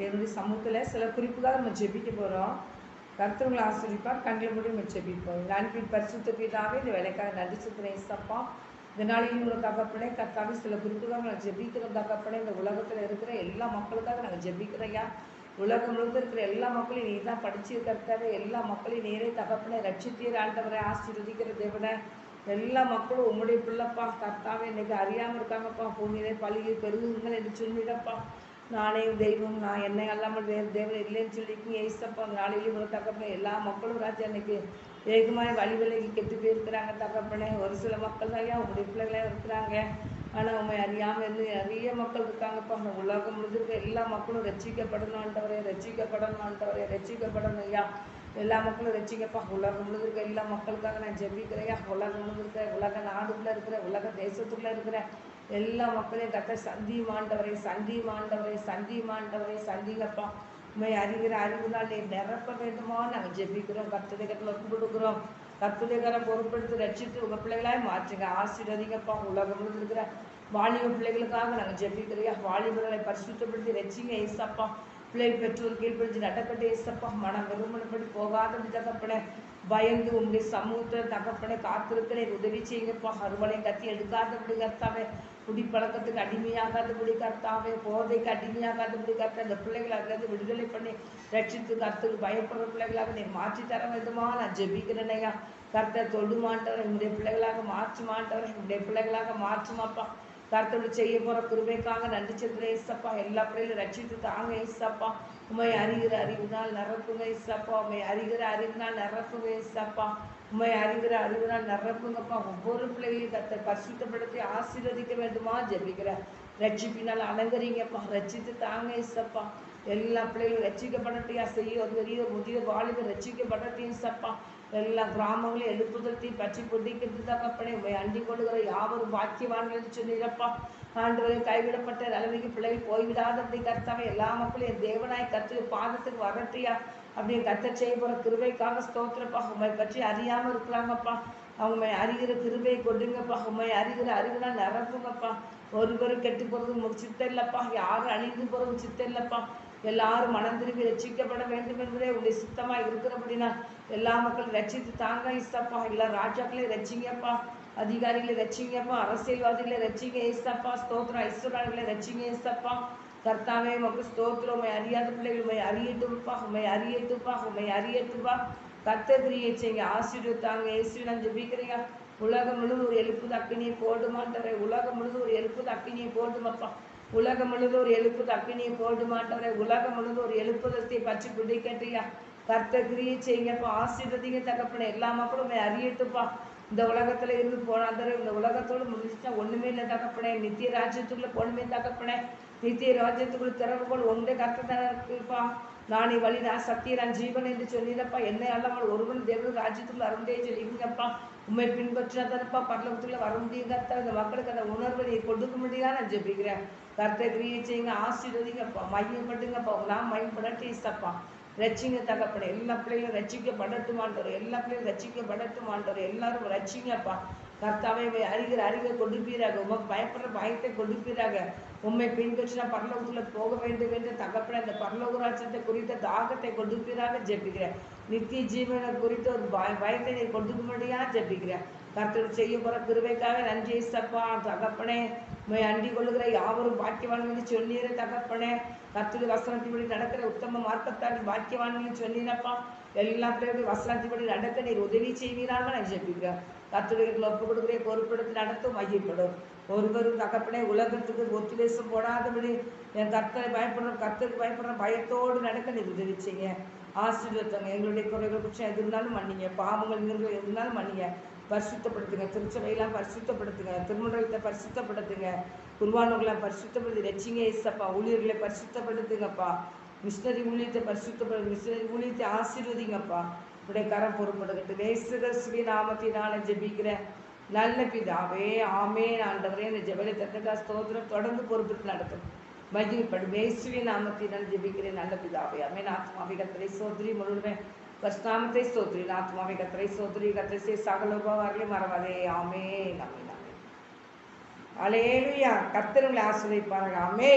தேவனுடைய சமூகத்தில் சில குறிப்புக்காக நம்ம ஜெபிக்க போகிறோம் கர்த்தவங்களை ஆசிரிப்பார் கண்களை மூடி நம்ம ஜெபிப்போம். அன்பின் பரிசுத்த பிதாவே இந்த வேலைக்காக நன்றி சுத்திரேன் சப்பா இந்த நாளில் ஒரு தகப்பனே கர்த்தாவே சில குறிப்புக்காக நாங்கள் ஜெபிக்கிற தகப்பனே இந்த உலகத்தில் இருக்கிற எல்லா மக்களுக்காக நாங்கள் ஜெபிக்கிறையா உலகம் முழுக்க இருக்கிற எல்லா மக்களையும் நீ தான் படிச்சு கர்த்தாவே. எல்லா மக்களையும் நேரே தகப்பனே ரட்சித்தீர் ஆண்டவரை ஆசீர்வதிக்கிற தேவனை. எல்லா மக்களும் உம்முடைய பிள்ளைப்பா கர்த்தாவே இன்னைக்கு அறியாமல் இருக்காங்கப்பா. பூமியிலே பழகி பெருகுங்கள் என்று சொல்லிடப்பா. நானே தெய்வம் நான் என்னை அல்லாமல் வேறு தேவன் இல்லைன்னு சொல்லிக்கி ஏசப்பா நாளையிலும் ஒரு தகப்பனே எல்லா மக்களும் ராஜா அன்னைக்கு வேகமாக வழி விலகி கெட்டு போயிருக்கிறாங்க தகப்பனே. ஒரு சில மக்கள் தான் ஏன் உங்களுடைய பிள்ளைகளே இருக்கிறாங்க. ஆனால் உண்மை அறியாமல் இருந்து நிறைய மக்கள் இருக்காங்கப்பா. அந்த உலகம் முழுக்க எல்லா மக்களும் ரசிக்கப்படணும்ன்றவரே ரசிக்கப்படணும்ன்றவரே ரசிக்கப்படணும் ஐயா. எல்லா மக்களும் ரசிக்கப்பா உலகம் முழுக்க எல்லா மக்களுக்காக நான் ஜெபிக்கிறேன் உலகம் முழுக்க உலக நாடுக்குள்ளே இருக்கிற உலக தேசத்துக்குள்ளே இருக்கிற எல்லா மக்களையும் கத்த சந்தி மாண்டவரை சந்தி மாண்டவரை சந்தி மாண்டவரை சந்திங்கப்பா. உண்மை அறிகிற அறிவுனால் நீ நிரப்ப வேண்டுமா? நாங்கள் ஜெபிக்கிறோம் கத்துடைக்கத்தில் ஒப்பு கொடுக்குறோம். கத்துடைக்கரை பொறுப்படுத்தி ரட்சித்து உங்கள் பிள்ளைகளாய் மாற்றுங்க. ஆசீர்வதிங்கப்பா. உலகம் இருக்கிற வாலிப பிள்ளைகளுக்காக நாங்கள் ஜெபிக்கிறையா? வாலிபர்களை பரிசுத்தப்படுத்தி ரசிங்க ஏசப்பா. பிள்ளை பெற்றோர் கீழ்ப்படிஞ்சு நடக்கட்டே ஏசப்பா. மனம் வெறுமனப்படி போகாத தகப்பனே பயந்து உங்களுடைய சமூகத்தில் தகப்பனை காத்திருக்கிற உதவி செய்யுங்கப்பா. அறுவலை கத்தி எடுக்காதபடி கர்த்தாவே. குடி பழக்கத்துக்கு அடிமையாகாதபடி கர்த்தாவே. போதைக்கு அடிமையாகாதபடி கர்த்தா. இந்த பிள்ளைகளை அதுலேருந்து விடுதலை பண்ணி ரட்சித்து கருத்துக்கு பயப்படுற பிள்ளைகளாக நீ மாற்றி தர வேண்டுமா? நான் ஜெபிக்கிறேனையா. கர்த்தர் தொடு மாட்டவர் என்னுடைய பிள்ளைகளாக மாற்ற மாட்டவர் என்னுடைய பிள்ளைகளாக மாற்றுமாப்பா. கருத்தோடு செய்ய போகிற கிருபைக்காக நன்றி செலுத்துற ஏசப்பா எல்லா பிள்ளைகளும் ரட்சித்து தாங்க ஏசப்பா உண்மை அறிகிற அறிவுனால் நிரப்புங்க ஏசப்பா உண்மை அறிகிற அறிவுனால் நிரப்புங்க ஏசப்பா உண்மை அறிகிற அறிவுனால் நிரப்புங்கப்பா. ஒவ்வொரு பிள்ளைகளையும் கர்த்தர் பரிசுத்தப்படுத்தி ஆசீர்வதிக்க வேண்டுமா? ஜெபிக்கிற ரட்சிப்பினால் அலங்கரிங்கப்பா. ரட்சித்து தாங்க ஏசப்பா எல்லா பிள்ளைகளும் ரட்சிக்கப்படட்டியா? செய்ய ஒரு பெரிய முதிய வாலிபர் ரட்சிக்கப்படட்டையும் சப்பா எல்லா கிராமங்களையும் எழுப்புதல் தீ பற்றி புதிக்கிறது தகப்பனே உண்மை அண்டி கொள்ளுகிற யாவரும் பாக்கியவான்கள் சொன்னீரப்பா ஆண்டவரை கைவிடப்பட்ட நிலைமைக்கு பிள்ளைகள் போய்விடாதபடி கர்த்தாவை எல்லா மக்களையும் என் தேவனாய் கத்து பாதத்துக்கு வரட்டியா? அப்படின்னு கத்த செய்ய போகிற கிருபைக்காக ஸ்தோத்திரப்பா. உண்மை பற்றி அறியாமல் இருக்கிறாங்கப்பா. அவங்க அறிகிற கிருபையை கொடுங்கப்பா. உண்மை அறிகிற அறிவுனா நிரப்புங்கப்பா. ஒருவரும் கெட்டு போகிறது சித்தம் இல்லைப்பா. யாரும் அழிந்து போகிறது சித்தம் இல்லைப்பா. எல்லாரும் மனம் திரும்பி ரட்சிக்கப்பட வேண்டும் என்பதே உங்களுடைய சித்தமாக இருக்கிறபடினா எல்லா மக்களும் ரட்சித்து தாங்க இஸ்தப்பா எல்லா ராஜாக்களையும் ரட்சிங்கப்பா. அதிகாரிகளை ரட்சிங்கப்பா. அரசியல்வாதிகளை ரட்சிங்க ஏசப்பா ஸ்தோத்திரம். ஐஸ்வர்யாளர்களை ரட்சிங்க ஏசப்பா கர்த்தாவே உமக்கு ஸ்தோத்திரம். உண்மை அறியாத பிள்ளைகள் உண்மை அறியட்டுப்பா உண்மை அறியட்டுப்பா உண்மை அறியட்டுப்பா கர்த்தகிரியை செய்யுங்க. ஆசீர்வத்தாங்க தாங்க. நான் ஜபிக்கிறீங்க. உலகம் முழுவதும் ஒரு எழுப்பு அக்கினியை போடுமாட்டவரை. உலகம் முழுவதும் ஒரு எழுப்புது. அக்கினியை போடுமப்பா. உலகம் முழுவதும் ஒரு எழுப்பு அக்கினியை போடுமாட்டவரை உலகம் முழுவதும் ஒரு எழுப்புதத்தை பற்றி பிடிக்கட்டியா? கர்த்தகிரியை செய்யுங்கப்பா. ஆசீர்வதிங்க தகப்பன. எல்லா மக்களும் அறியட்டுப்பா இந்த உலகத்துல இருந்து போனாதரே இந்த உலகத்தோடு முடிஞ்சுட்டா ஒண்ணுமே இல்லை தகப்பனே. நித்திய ராஜ்யத்துக்குள்ள பொண்ணுமே தகப்பனே. நித்திய ராஜ்யத்துக்குள்ள திறவுகோள் ஒன்றே கர்த்ததான் இருக்குப்பா நானே வழி நான் சக்தி நான் ஜீவன் என்று சொல்லிடப்பா என்னை அல்லாமல் ஒருவன் தேவன் ராஜ்யத்துக்குள்ள அருந்தே சொல்லிங்கப்பா உண்மை பின்பற்றினாதானப்பா பரலோகத்துக்குள்ள வர முடியும் கர்த்தா இந்த மக்களுக்கு அந்த உணர்வை நீ கொடுக்க முடியாது? நான் ஜெபிக்கிறேன். கர்த்தை கிரியை செய்யுங்க ஆசீர்வதிங்கப்பா மையப்பட்டுங்கப்பா நான் மையப்பட இசப்பா ரட்சிங்க தகப்பட எல்லா பிள்ளைகளும் ரட்சிக்கப்படட்டுமாண்டவர் எல்லா பிள்ளைகளும் ரட்சிக்கப்படட்டுமாண்டவர் எல்லாரும் ரட்சிங்கப்பா. கர்த்தாவை அறிகிற அறிவை கொடுப்பீராக உமக்கு பயப்படுற பயத்தை கொடுப்பீராக உண்மை பின்பற்றினா பரலோகத்துல போக வேண்டும் என்று தகப்பட அந்த பரலோக ராஜ்யத்தை குறித்த தாகத்தை கொடுப்பீராக ஜெபிக்கிறேன். நித்திய ஜீவனை குறித்த ஒரு பய பயத்தை நீ கொடுக்கும்படியாக ஜெபிக்கிறேன். கர்த்தர் செய்ய போற கிருவைக்காக நன்றி சப்பா தகப்பனே. அண்டி கொள்ளுகிற யாவரும் பாக்கியவான்கள் சொன்னீரே தகப்பனே. கர்த்தர் வசனத்தின்படி நடக்கிற உத்தம மார்க்கத்தால் பாக்கியவான்கள் சொன்னீனப்பா எல்லா பிள்ளைகளும் வசனத்தின்படி நடக்க நீர் உதவி செய்வீராக நான் ஜெபிக்கிறேன். கர்த்தர்கள் ஒப்பு கொடுக்குறே பொறுப்படுத்தி நடத்தும் மையப்படும் ஒருவரும் தகப்பனே உலகத்துக்கு ஒத்துவேசம் போடாதபடி என் கர்த்தரை பயப்படுற கர்த்தருக்கு பயப்படுற பயத்தோடு நடக்க நீர் உதவி செய்யுங்க. ஆசீர்வத்தங்க எங்களுடைய குறைகள் குற்றம் எது இருந்தாலும் மன்னிங்க. பாவங்கள் இருந்தாலும் மன்னிங்க. பரிசுத்தப்படுத்துங்க. திருச்சபையெல்லாம் பரிசுத்தப்படுத்துங்க. திருமணத்தை பரிசுத்தப்படுத்துங்க. குருவானவர்களை பரிசுத்தப்படுத்தி ரச்சிங்க ஏசப்பா ஊழியர்களை பரிசுத்தப்படுத்துங்கப்பா. மிஷினரி ஊழியத்தை பரிசுத்தப்படுத்து மிஷினரி ஊழியத்தை ஆசீர்வதிங்கப்பா. இப்படி கரம் பொறுப்படுகட்டும் நேசுகஸ்ரீ நாமத்தினால ஜெபிக்கிறேன். நல்ல பிதாவே ஆமே ஆண்டவரே இந்த ஜெபலை தந்தகா ஸ்தோத்திரம் தொடர்ந்து பொறுப்பிட்டு நடத்தும். மகிழ்ப்படும் மேசுவி நாமத்தினால் ஜெபிக்கிறேன். நல்ல பிதாவே அமே நான் கத்தரை சோதரி முழுவேன் பஸ்நாமத்தை ஸ்தோத்ரி நாத்மாவை கத்திரை ஸ்தோத்ரி கத்திரை சே சகலோபாவார்களே மறவாதே ஆமே ஆமே ஆமே அலேலுயா கத்தருங்களை ஆசிரியப்பாருங்க ஆமே